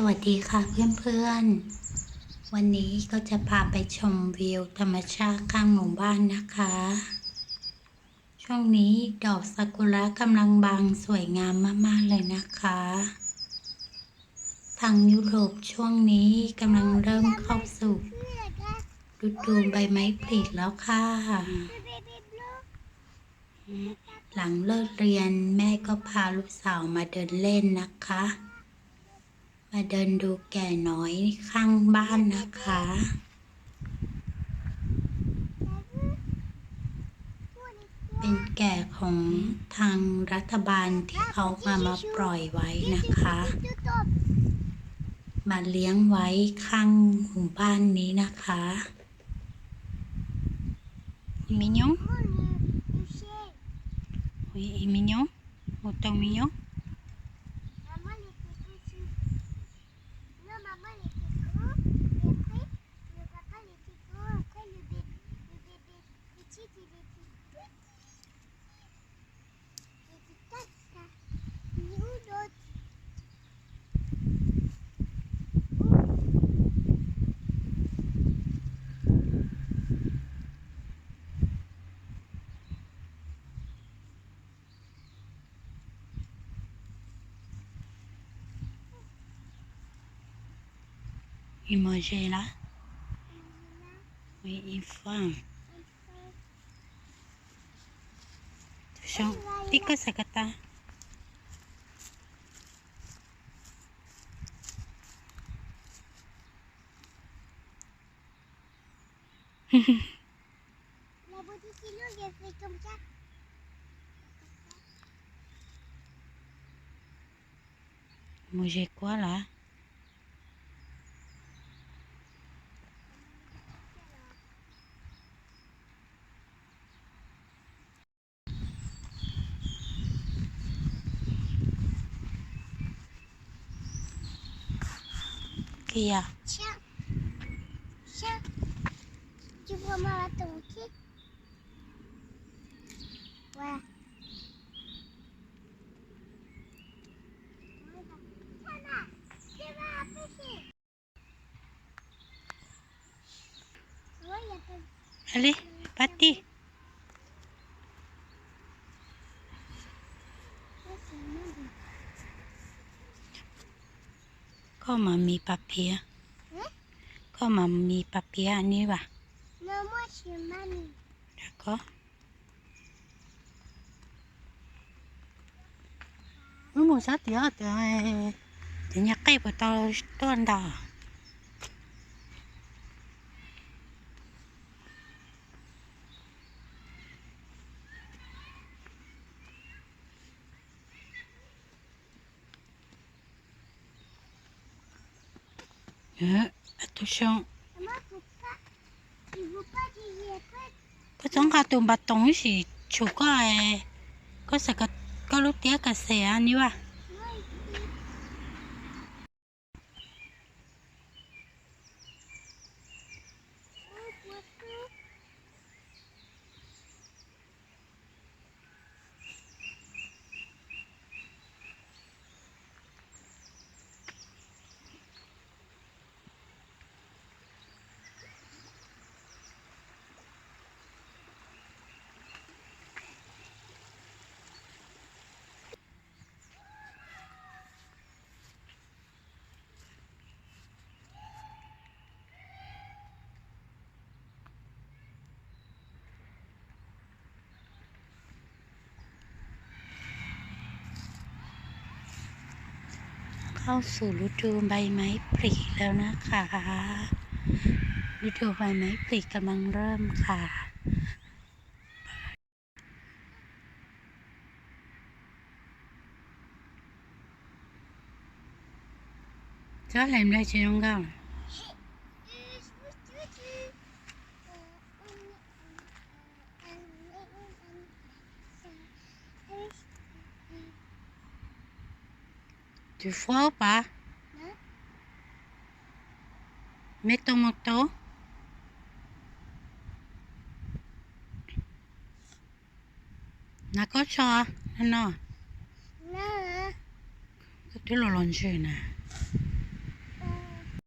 สวัสดีค่ะเพื่อนๆ วันนี้ก็จะพาไปชมวิวธรรมชาติข้างหมู่บ้านนะคะ ช่วงนี้ดอกซากุระกำลังบานสวยงามมากๆเลยนะคะ ทางยุโรปช่วงนี้กำลังเริ่มเข้าสู่ฤดูใบไม้ผลิแล้วค่ะ หลังเลิกเรียนแม่ก็พาลูกสาวมาเดินเล่นนะคะ มาเดินดูแก่น้อยข้างบ้านนะคะ เป็นแก่ของทางรัฐบาลที่เขามามาปล่อยไว้นะคะ มาเลี้ยงไว้ข้างหมู่บ้านนี้นะคะมิญง Oui, il est mignon. Autant mignon. Il mangeait là. Oui, il femme. Attention. Tika Sakata? La boutique est longue, elle fait comme ça. Manger quoi là? Iya. Coba malah tungkit. Wah. Ali, Patih. ก็มามีปลาเพีย Hein ก็มามีปลาเพียอันนี้ว่ะ Non, moi, je suis mamie. D'accord. Ừ, một sát tía thì thì nhắc cây của tao tuần đỏ. Ờ, attention. Maman, faut pas. Il faut pas qu'il y ait pas. ก็ต้องการตัวบัต ตรงสิชูก็เอก็สกัดก็ลูกเตี้ยกับเสียนี่ว่ะ Oui. Oh, เข้าสู่ฤดูใบไม้ผลิแล้วนะคะฤดูใบไม้ผลิกำลังเริ่มค่ะ Chó làm đây chị không không? Tu froid ou pas non. Mets ton manteau. Nako cho, no. No. Cái lò lon chơi nè.